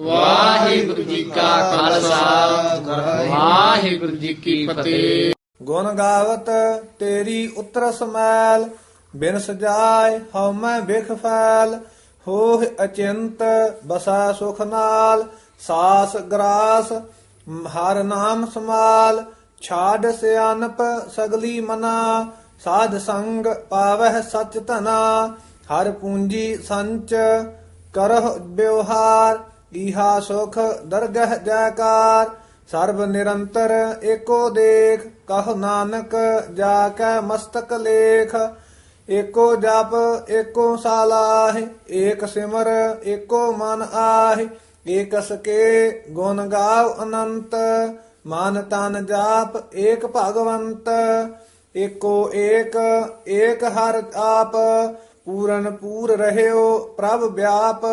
ਵਾਹਿਗੁਰੂ ਜੀ ਕਾ ਖਾਲਸਾ। ਵਾਹਿਗੁਰੂ ਜੀ ਕੀ ਫਤਿਹ। ਗੁਣ ਗਾਵਤ ਤੇਰੀ ਉਤਰ ਸਮੈਲ, ਬਿਨ ਸਜਾਏ ਹਉ ਮੈਂ ਬਿਖ ਫੈਲ। ਹੋਹ ਅਚਿੰਤ ਬਸਾ ਸੁਖ ਨਾਲ, ਸਾਸ ਗਰਾਸ ਹਰ ਨਾਮ ਸਮਾਲ। ਛਾੜ ਸਿਆਨਪ ਸਗਲੀ ਮਨਾ, ਸਾਧ ਸੰਗ ਪਾਵਹਿ ਸਚ ਧਨਾ। ਹਰ ਪੂੰਜੀ ਸੰਚ ਕਰਹ ਬਿਵਹਾਰ ਈਹਾ ਸੁਖ ਦਰਗਹ ਜੈਕਾਰ, ਸਰਬ ਨਿਰੰਤਰ ਏਕੋ ਦੇਖ, ਕਹ ਨਾਨਕ ਜਾ ਕੈ ਮਸਤਕ ਲੇਖ, ਏਕੋ ਜਪ, ਏਕੋ ਸਾਲਾਹਿ, ਏਕ ਸਿਮਰ, ਏਕੋ ਮਨ ਆਹ, ਏਕਸ ਕੇ ਗੁਣ ਗਾਵ ਅਨੰਤ, ਮਨ ਤਨ ਜਾਪ ਏਕ ਭਗਵੰਤ, ਏਕੋ ਏਕ ਏਕ ਹਰ ਆਪ ਪੂਰਨ ਪੂਰ ਰਹਿਓ ਪ੍ਰਭ ਵਿਆਪ,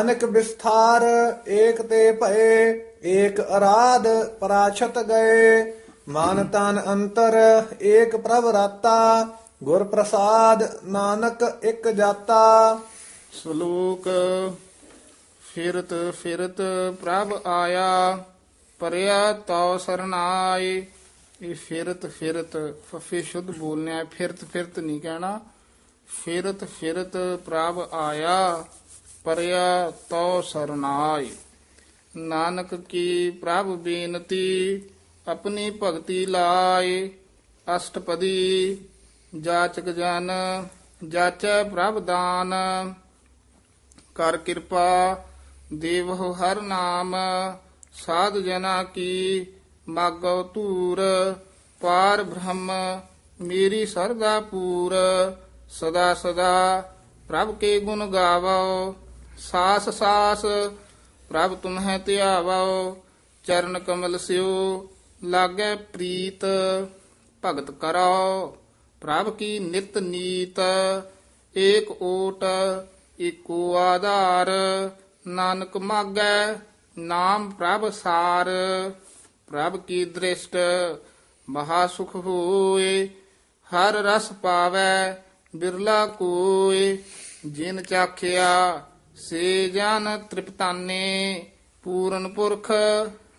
ਅਨਕ ਵਿਸਥਾਰ, ਏਕ ਤੇ ਭਏ, ਏਕ ਅਰਾਧ ਪਰਾਛਤ ਗਏ। ਮਨ ਤਨ ਅੰਤਰ, ਏਕ ਪ੍ਰਭ ਰਾਤਾ, ਗੁਰ ਪ੍ਰਸਾਦ ਨਾਨਕ ਇੱਕ ਜਾਤਾ। ਸ਼ਲੋਕ, ਫਿਰਤ ਫਿਰਤ ਪ੍ਰਭ ਆਇਆ, ਪਰਿਆ ਤਉ ਸਰਨਾਏ ਇਹ ਫਿਰਤ ਫਿਰਤ, ਫਫੇ ਸ਼ੁੱਧ ਬੋਲਣਾ ਫਿਰਤ ਫਿਰਤ ਨਹੀਂ ਕਹਿਣਾ। ਫਿਰਤ ਫਿਰਤ ਪ੍ਰਭ ਆਇਆ, ਪਰਿਆ ਤਉ ਸਰਨਾਏ ਨਾਨਕ ਕੀ ਪ੍ਰਭ ਬੇਨਤੀ, ਆਪਣੀ ਭਗਤੀ ਲਾਏ ਅਸ਼ਟਪਦੀ, ਜਾਚਕ ਜਨ, ਜਾਚੈ ਪ੍ਰਭ ਦਾਨ। ਕਰ ਕਿਰਪਾ, ਦੇਵਹੁ ਹਰ ਨਾਮ। ਸਾਧ ਜਨਾ ਕੀ ਮਾਗੋ ਧੂਰ। ਪਾਰ ਬ੍ਰਹਮ, ਮੇਰੀ ਸਰਦਾ ਪੂਰ। ਸਦਾ ਸਦਾ ਪ੍ਰਭ ਕੇ ਗੁਣ ਗਾਵੋ, ਸਾਸ ਸਾਸ ਪ੍ਰਭ ਤੁਮਹਿ ਧਿਆਵੋ, ਚਰਨ ਕਮਲ ਸਿਉ, ਲਾਗੈ ਪ੍ਰੀਤ ਭਗਤ ਕਰੋ। ਪ੍ਰਭ ਕੀ ਨਿਤ ਨੀਤ, ਏਕ ਓਟ, ਏਕੋ ਆਧਾਰ, ਨਾਨਕ ਮਾਗੈ ਨਾਮ ਪ੍ਰਭ ਸਾਰ। ਪ੍ਰਭ ਕੀ ਦ੍ਰਿਸ਼ਟ ਮਹਾ ਸੁਖ ਹੋਏ, ਹਰ ਰਸ ਪਾਵੈ ਬਿਰਲਾ ਕੋਏ ਜਿਨ ਚਾਖਿਆ ਸੇ ਜਨ ਤ੍ਰਿਪਤਾਨੇ, ਪੂਰਨ ਪੁਰਖ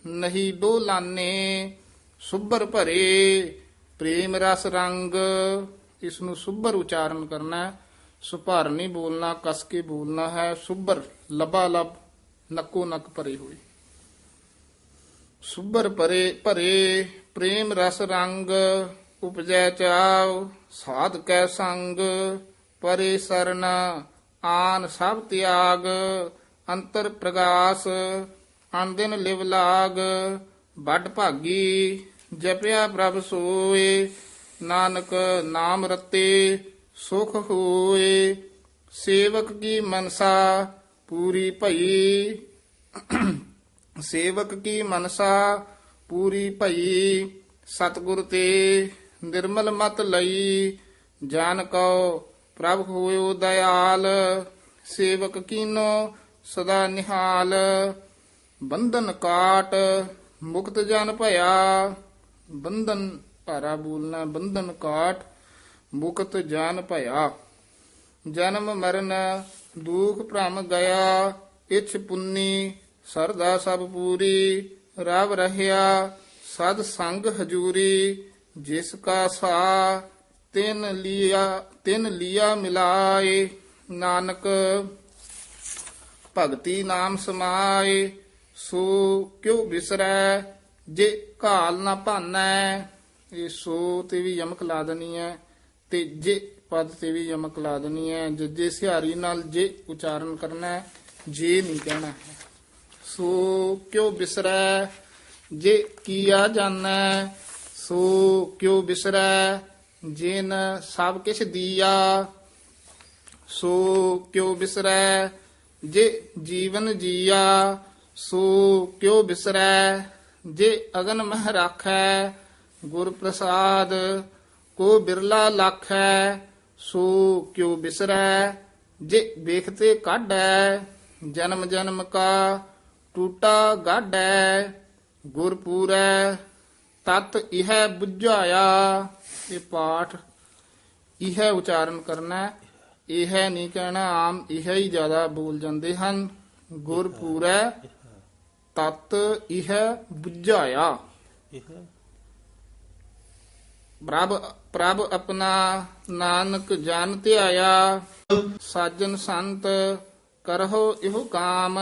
ਨਹੀਂ ਡੋਲਾਨੇ, ਸੁਭਰ ਭਰੇ, ਪ੍ਰੇਮ ਰਸ ਰੰਗ। ਇਸ ਨੂੰ ਸੁਭਰ ਉਚਾਰਨ ਕਰਨਾ ਹੈ। ਸੁਭਰ ਨਹੀਂ ਬੋਲਣਾ, ਕਸ ਕੇ ਬੋਲਣਾ ਹੈ। ਸੁਭਰ ਲਬਾ ਲਬ ਨੱਕੋ ਨੱਕ ਭਰੇ ਹੋਏ। ਸੁਭਰ ਭਰੇ ਭਰੇ, ਪ੍ਰੇਮ ਰਸ ਰੰਗ। ਉਪਜੈ ਚਾਉ, ਸਾਧ ਕੈ ਸੰਗ ਪਰੇ ਸਰਨ ਆਨ ਸਭ ਤਿਆਗ, ਅੰਤਰ ਪ੍ਰਗਾਸ ਅੰਦਿਨ ਲਿਵ ਲਾਗ, ਵੱਡ ਭਾਗੀ, ਜਪਿਆ ਪ੍ਰਭ ਸੋਏ, ਨਾਨਕ ਨਾਮ ਰਤੇ, ਸੁਖ ਹੋਏ, ਸੇਵਕ ਕੀ ਮਨਸਾ ਪੂਰੀ ਭਈ। ਸੇਵਕ ਕੀ ਮਨਸਾ ਪੂਰੀ ਭਈ, ਸਤਿਗੁਰ ਤੇ ਨਿਰਮਲ ਮਤ ਲਈ ਜਾਨ ਕਉ, ਪ੍ਰਭ ਹੋਇਓ ਦਇਆਲ, ਸੇਵਕ ਕੀਨੋ ਸਦਾ ਨਿਹਾਲ। ਬੰਧਨ ਕਾਟ, ਮੁਕਤ ਜਨ ਭਇਆ। ਬੰਧਨ ਭਾਰਾ ਬੋਲਣਾ, ਬੰਧਨ ਕਾਟ, ਮੁਕਤ ਜਨ ਭਇਆ। ਜਨਮ ਮਰਨ, ਦੁਖ ਭ੍ਰਮ ਗਿਆ ਇਛ ਪੁੰਨੀ, ਸਰਦਾ ਸਭ ਪੂਰੀ, ਰਵ ਰਹਿਆ, ਸਦ ਸੰਗ ਹਜੂਰੀ। ਜਿਸ ਕਾ ਸਾ ਤਿਨ ਲਿਆ ਤਿਨ ਲਿਆ ਮਿਲਾਏ, ਨਾਨਕ ਭਗਤੀ ਨਾਮ ਸਮਾਏ, ਸੋ ਕਿਉ ਵਿਸਰੈ ਜੇ ਕਾਲ ਨਾ ਭਾਨੈ, ਇਹ ਸੋ ਤੇ ਵੀ ਯਮਕ ਲਾ ਦੇਣੀ ਹੈ, ਤੇ ਜੇ ਪਦ ਤੇ ਵੀ ਯਮਕ ਲਾ ਦੇਣੀ ਹੈ, ਜੇ ਸਿਹਾਰੀ ਨਾਲ ਜੇ ਉਚਾਰਨ ਕਰਨਾ ਹੈ, ਜੇ ਨਹੀਂ ਕਹਿਣਾ ਹੈ। ਸੋ ਕਿਉ ਵਿਸਰੈ ਜੇ ਕੀਆ ਜਾਣੈ ਸੋ ਕਿਉ ਬਿਸਰੈ ਜਿਨ ਸਭ ਕਿਛ ਦੀਆ। ਸੋ ਕਿਉ ਬਿਸਰੈ ਜੇ ਜੀਵਨ ਜੀਆ। ਸੋ ਕਿਉ ਬਿਸਰੈ ਜੇ ਅਗਨ ਮਹਿ ਰਾਖੈ। ਗੁਰ ਪ੍ਰਸਾਦ ਕੋ ਬਿਰਲਾ ਲਾਖੈ। ਸੋ ਕਿਉ ਬਿਸਰੈ ਜੇ ਵੇਖਤੇ ਕਾਢੈ। ਜਨਮ ਜਨਮ ਕਾ ਟੂਟਾ ਗਾਢੈ। ਗੁਰ ਪੂਰੈ ਤਤ ਇਹ ਬੁਝਾਇਆ। ਇਹ ਪਾਠ ਇਹ ਉਚਾਰਨ ਕਰਨਾ ਹੈ। ਇਹ ਨਹੀਂ ਕਹਿਣਾ, ਆਮ ਇਹ ਹੀ ਜ਼ਿਆਦਾ ਬੋਲ ਜਾਂਦੇ ਹਨ। ਗੁਰ ਤਤ ਇਹ 부ਝਾਇਆ ਪ੍ਰਭ ਪ੍ਰਭ ਆਪਣਾ ਨਾਨਕ ਜਨ ਧਿਆਇਆ। ਸਾਜਨ ਸੰਤ ਕਰਹੁ ਇਹੋ ਕਾਮ।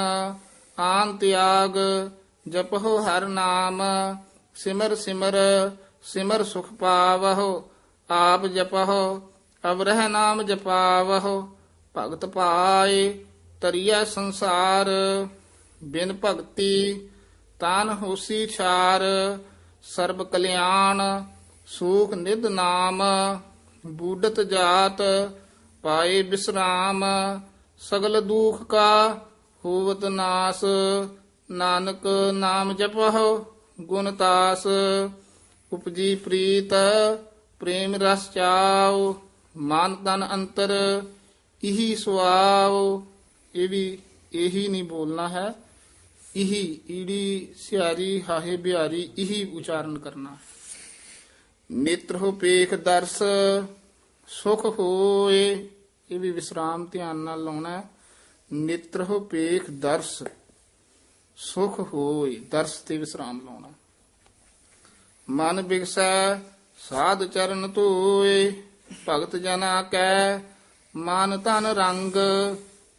ਆਨ ਤਿਆਗ ਜਪਹੁ ਹਰ ਨਾਮ। ਸਿਮਰ ਸਿਮਰ ਸਿਮਰ ਸੁਖ ਪਾਵਹੁ, ਆਪ ਜਪਹੁ, ਅਵਰਹ ਨਾਮ ਜਪਾਵਹੁ, ਭਗਤ ਪਾਏ ਤਰੀਆ ਸੰਸਾਰ, ਬਿਨ ਭਗਤੀ ਤਾਨ ਹੋਸੀ ਛਾਰ, ਸਰਬ ਕਲਿਆਣ ਸੂਖ ਨਿਧ ਨਾਮ, ਬੂਡਤ ਜਾਤ ਪਾਏ ਬਿਸਰਾਮ, ਸਗਲ ਦੁਖ ਕਾ ਹੋਵਤ ਨਾਸ, ਨਾਨਕ ਨਾਮ ਜਪਹੁ। ਗੁਣ ਤਾਸ, ਉਪਜੀ ਪ੍ਰੀਤ, ਪ੍ਰੇਮ ਰਸ ਚਾਉ, ਮਨ ਤਨ ਅੰਤਰ, ਇਹੀ ਸੁਆਉ। ਇਹ ਵੀ ਇਹੀ ਨਹੀਂ ਬੋਲਣਾ ਹੈ। ਇਹੀ ਈੜੀ ਸਿਆਰੀ, ਹਾਹੇ ਬਿਹਾਰੀ, ਇਹੀ ਉਚਾਰਨ ਕਰਨਾ। ਨੇਤਰ ਹੋ ਪੇਖ ਦਰਸ, ਸੁਖ ਹੋਏ। ਇਹ ਵੀ ਵਿਸਰਾਮ ਧਿਆਨ ਨਾਲ ਲਾਉਣਾ ਹੈ। ਨੇਤਰ ਹੋ ਪੇਖ ਦਰਸ। ਸੁਖ ਹੋਏ ਦਰਸ ਤੇ ਵਿਸਰਾਮ ਲਾਉਣਾ। ਮਨ ਬਿਗਸੈ, ਸਾਧ ਚਰਨ ਧੋਏ, ਭਗਤ ਜਨਾ ਕੈ ਮਨ ਤਨ ਰੰਗ,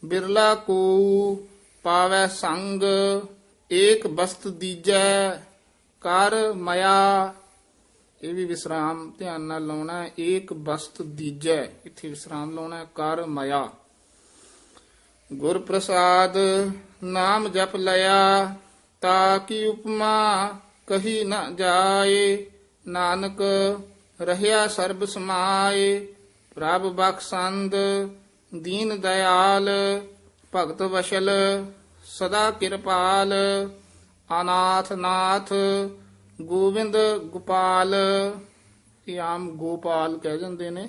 ਬਿਰਲਾ ਕੋ ਪਾਵੈ ਸੰਗ, ਏਕ ਬਸਤ ਦੀਜੈ, ਕਰ ਮਇਆ। ਇਹ ਵੀ ਵਿਸਰਾਮ ਧਿਆਨ ਨਾਲ ਲਾਉਣਾ, ਏਕ ਬਸਤ ਦੀਜੈ, ਇੱਥੇ ਵਿਸਰਾਮ ਲਾਉਣਾ, ਕਰ ਮਇਆ। ਗੁਰ ਪ੍ਰਸਾਦ ਨਾਮ ਜਪ ਲਿਆ, ਤਾ ਕੀ ਉਪਮਾ ਕਹੀ ਨਾ ਜਾਏ, ਨਾਨਕ ਰਹਿਆ ਸਰਬ ਸਮਾਏ, ਪ੍ਰਭ ਬਖਸੰਦ ਦੀਨ ਦਇਆਲ, ਭਗਤ ਵਸ਼ਲ, ਸਦਾ ਕਿਰਪਾਲ, ਅਨਾਥ ਨਾਥ, ਗੋਬਿੰਦ ਗੋਪਾਲ। ਇਹ ਆਮ ਗੋਪਾਲ ਕਹਿ ਜਾਂਦੇ ਨੇ,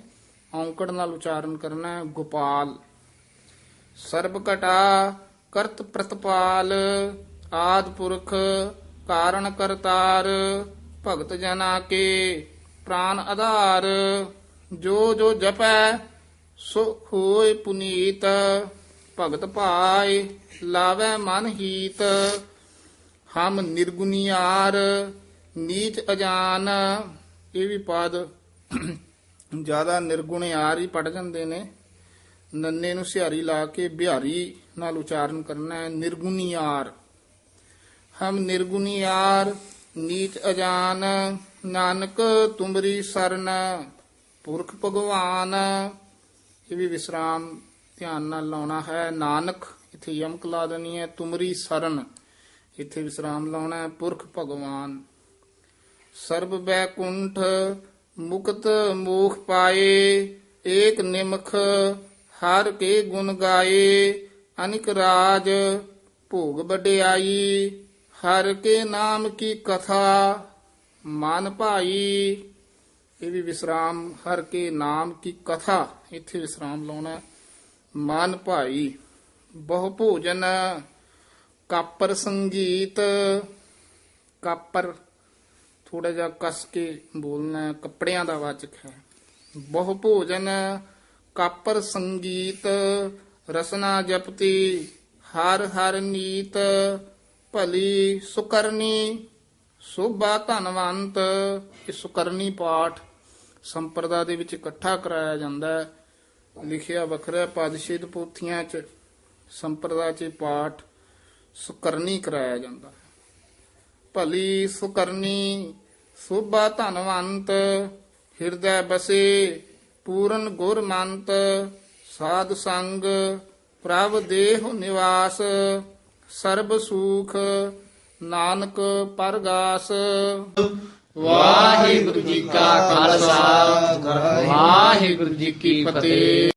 ਔਂਕੜ ਨਾਲ ਉਚਾਰਨ ਕਰਨਾ ਹੈ, ਗੋਪਾਲ। ਸਰਬ ਘਟਾ ਕਰਤ ਪ੍ਰਤਪਾਲ, ਆਦ ਪੁਰਖ, ਕਾਰਣ ਕਰਤਾਰ, ਭਗਤ ਜਨਾ ਕੇ ਪ੍ਰਾਨ ਆਧਾਰ, ਜੋ ਜੋ ਜਪੈ ਸੋ ਹੋਏ ਪੁਨੀਤ, ਭਗਤ ਭਾਏ ਲਾਵੇ ਮਨ ਹੀਤ, ਹਮ ਨਿਰਗੁਣੀਆਰ, ਨੀਚ ਅਜਾਨ। ਇਹ ਵੀ ਪਦ ਜ਼ਿਆਦਾ ਨਿਰਗੁਣਿਆਰ ਹੀ ਪੜ ਜਾਂਦੇ ਨੇ। ਨੰਨੇ ਨੂੰ ਸਿਹਾਰੀ ਲਾ ਕੇ ਬਿਹਾਰੀ ਨਾਲ ਉਚਾਰਨ ਕਰਨਾ ਹੈ ਨਿਰਗੁਣੀਆਰ ਹਮ ਨਿਰਗੁਣੀਆਰ ਨੀਚ ਅਜਾਨ, ਨਾਨਕ ਤੁਮਰੀ ਸਰਨ, ਪੁਰਖ ਭਗਵਾਨ। ਇਹ ਵੀ ਵਿਸਰਾਮ ਧਿਆਨ ਨਾਲ ਲਾਉਣਾ ਹੈ। ਨਾਨਕ, ਇੱਥੇ ਯਮਕ ਲਾ ਦੇਣੀ ਹੈ, ਤੁਮਰੀ ਸਰਨ, ਇੱਥੇ ਵਿਸਰਾਮ ਲਾਉਣਾ ਹੈ, ਪੁਰਖ ਭਗਵਾਨ। ਸਰਬ ਬੈਕੁੰਠ ਮੁਕਤ ਮੋਖ ਪਾਏ, ਏਕ ਨਿਮਖ ਹਰ ਕੇ ਗੁਣ ਗਾਏ ਅਨਿਕ ਰਾਜ ਭੋਗ ਵਡਿਆਈ। ਹਰ ਕੇ ਨਾਮ ਕੀ ਕਥਾ ਮਨ ਭਾਈ। ਇਹ ਵੀ ਵਿਸਰਾਮ ਹਰ ਕੇ ਨਾਮ ਕੀ ਕਥਾ ਇੱਥੇ ਵਿਸਰਾਮ ਲਾਉਣਾ ਹੈ। ਮਨ ਭਾਈ ਬਹੁ ਭੋਜਨ ਕਾਪਰ ਸੰਗੀਤ। ਕਾਪਰ ਥੋੜਾ ਜਿਹਾ ਕਸ ਕੇ ਬੋਲਣਾ ਹੈ, ਕੱਪੜਿਆਂ ਦਾ ਵਾਚਕ ਹੈ। ਬਹੁ ਭੋਜਨ ਕਾਪਰ ਸੰਗੀਤ, ਰਸਨਾ ਜਪਤੀ, ਹਰ ਹਰ ਨੀਤ, ਭਲੀ ਸੁਕਰਨੀ, ਸੋਭਾ ਧਨਵੰਤ ਇਹ ਸੁਕਰਨੀ ਪਾਠ ਸੰਪਰਦਾ ਦੇ ਵਿੱਚ ਇਕੱਠਾ ਕਰਾਇਆ ਜਾਂਦਾ ਹੈ। ਲਿਖਿਆ ਵੱਖਰਾ ਪਾਦਸ਼ੇਦ ਪੋਥੀਆਂ 'ਚ ਸੰਪਰਦਾ 'ਚ ਪਾਠ ਸੁਕਰਨੀ ਕਰਾਇਆ ਜਾਂਦਾ ਹੈ। ਭਲੀ ਸੁਕਰਨੀ, ਸੋਭਾ ਧਨਵੰਤ, ਹਿਰਦੈ ਬਸੇ ਪੂਰਨ ਗੁਰ ਮੰਤ, ਸਾਧ ਸੰਗ, ਪ੍ਰਭ ਦੇਹ ਨਿਵਾਸ, ਸਰਬ ਸੁਖ, ਨਾਨਕ ਪਰਗਾਸ। ਵਾਹਿਗੁਰੂ ਜੀ ਕਾ ਖਾਲਸਾ, ਵਾਹਿਗੁਰੂ ਜੀ ਕੀ ਫਤਿਹ।